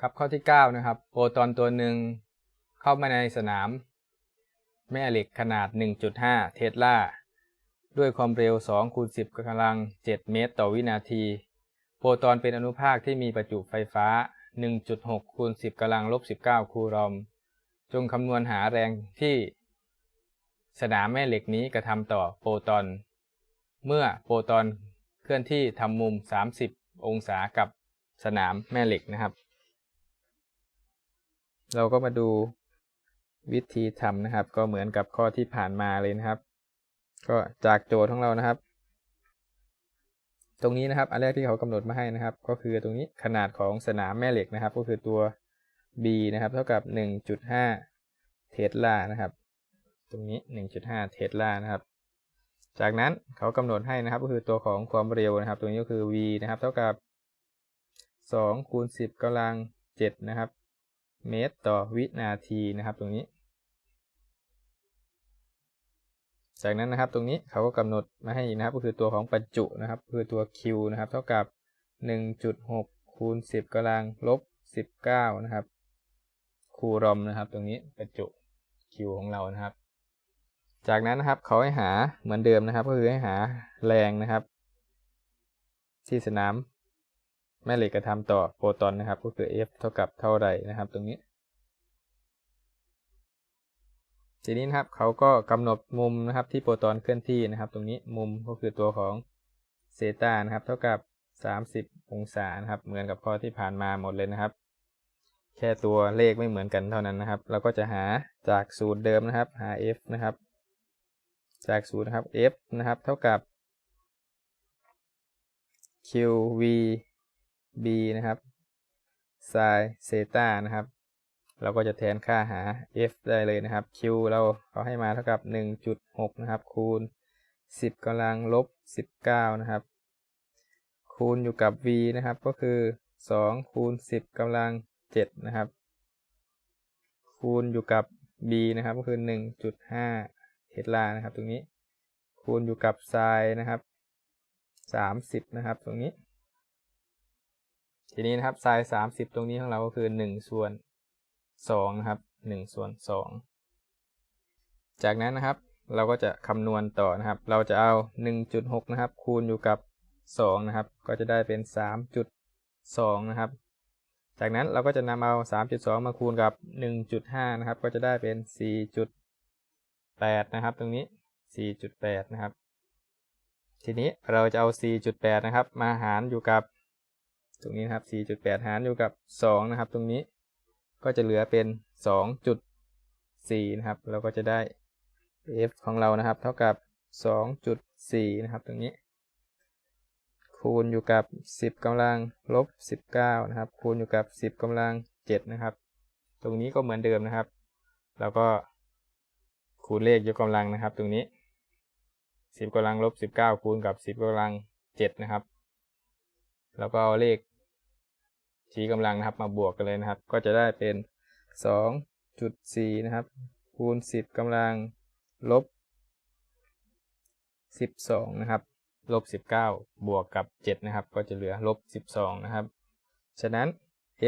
ครับข้อที่ 9 นะครับ โปรตอนตัวหนึ่งเข้ามาในสนาม แม่เหล็กขนาด 1.5 เทสลา ด้วยความเร็ว2คูณ10กำลัง 7 เมตร ต่อวินาที โปรตอนเป็นอนุภาคที่มีประจุไฟฟ้า 1.6คูณ10กำลังลบ19 คูลอม จงคำนวณหาแรงที่สนามแม่เหล็กนี้กระทำต่อโปรตอน เมื่อโปรตอนเคลื่อนที่ทำมุม 30 องศากับสนามแม่เหล็กนะครับ เราก็มาดูวิธีทำนะครับ ก็เหมือนกับข้อที่ผ่านมาเลยนะครับ ก็จากโจทย์ของเรานะครับ ตรงนี้นะครับ อันแรกที่เขากำหนดมาให้นะครับ ก็คือตรงนี้ขนาดของสนามแม่เหล็กนะครับ ก็คือตัว b นะครับ เท่ากับ 1.5 เทสลานะครับ ตรงนี้ 1.5 เทสลานะครับ จากนั้นเขากำหนดให้นะครับ ก็คือตัวของความเร็วนะครับ ตรงนี้ก็คือ v นะครับ เท่ากับ2คูณ10กำลัง7นะครับ เมตรต่อวินาทีนะครับตรงนี้ จากนั้นนะครับตรงนี้เขาก็กำหนดมาให้อีกนะครับก็คือตัวของประจุนะครับ คือตัว q นะครับ เท่ากับ 1.6คูณ10กำลังลบ 19 นะครับ คูลอมนะครับ ตรงนี้ประจุ q ของเรานะครับ จากนั้นนะครับเขาให้หาเหมือนเดิมนะครับ ก็คือให้หาแรงนะครับ ที่สนาม แม่เหล็กกระทำต่อโปรตอนนะครับ ก็คือ F เท่ากับเท่าไรนะครับ ตรงนี้ ทีนี้นะครับเขาก็กำหนดมุมนะครับที่โปรตอนเคลื่อนที่นะครับ ตรงนี้มุมก็คือตัวของเซตานะครับ เท่ากับ 30 องศานะครับ เหมือนกับข้อที่ผ่านมาหมดเลยนะครับ แค่ตัวเลขไม่เหมือนกันเท่านั้นนะครับ เราก็จะหาจากสูตรเดิมนะครับ หา F นะครับ จากสูตรนะครับ F นะครับ เท่ากับ QV b นะครับ sin เซตานะครับ เราก็จะแทนค่าหา f ได้เลยนะครับ q เราเขาให้มาเท่ากับ 1.6 นะครับ คูณ 10กำลังลบ 19 นะครับ คูณอยู่กับ v นะครับ ก็คือ 2 คูณ 10กำลัง 7 นะครับ คูณอยู่กับ b นะครับ ก็คือ 1.5เทสลานะครับ ตรงนี้ คูณอยู่กับ sin นะครับ 30 นะครับ ตรงนี้ ทีนี้นะครับไซน์สามสิบตรงนี้ของเราก็คือหนึ่งส่วนสองนะครับหนึ่งส่วนสองจากนั้นนะครับเราก็จะคำนวณต่อนะครับ เราจะเอาหนึ่งจุดหกนะครับ คูณอยู่กับสองนะครับ ก็จะได้เป็นสามจุดสองนะครับ จากนั้นเราก็จะนำเอาสามจุดสองมาคูณกับหนึ่งจุดห้านะครับ ก็จะได้เป็นสี่จุดแปดนะครับ ตรงนี้สี่จุดแปดนะครับ ทีนี้เราจะเอาสี่จุดแปดนะครับ มาหารอยู่กับ ตรงนี้นะครับ 4.8 หารอยู่กับ 2 นะครับ ตรงนี้ก็จะเหลือเป็น 2.4 นะครับ เราก็จะได้ f ของเรานะครับ เท่ากับ 2.4 นะครับ ตรงนี้ คูณอยู่กับ 10กำลังลบ 19 นะครับ คูณอยู่กับ 10กำลัง 7 นะครับ ตรงนี้ก็เหมือนเดิมนะครับเราก็คูณเลขยกกำลังนะครับ ตรงนี้ 10กำลังลบ 19 คูณกับ 10กำลัง 7 นะครับ แล้วก็เลขชี้กำลังนะครับมาบวกกันเลยนะครับ ก็จะได้เป็น2.4นะครับคูณ 10กำลังลบ 12 นะครับ ลบ 19 บวกกับ 7 นะครับ ก็จะเหลือลบ 12 นะครับ ฉะนั้น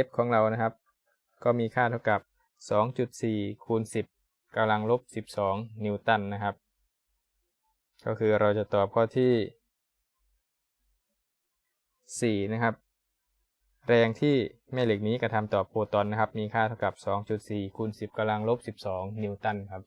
f ของเรานะครับ ก็มีค่าเท่ากับ 2.4 คูณ 10กำลังลบ 12 นิวตันนะครับ ก็คือเราจะตอบข้อที่ 4 นะครับ แรงที่แม่เหล็กนี้กระทำต่อโปรตอนนะครับ มีค่าเท่ากับ 2.4คูณ10กำลังลบ 12 นิวตันครับ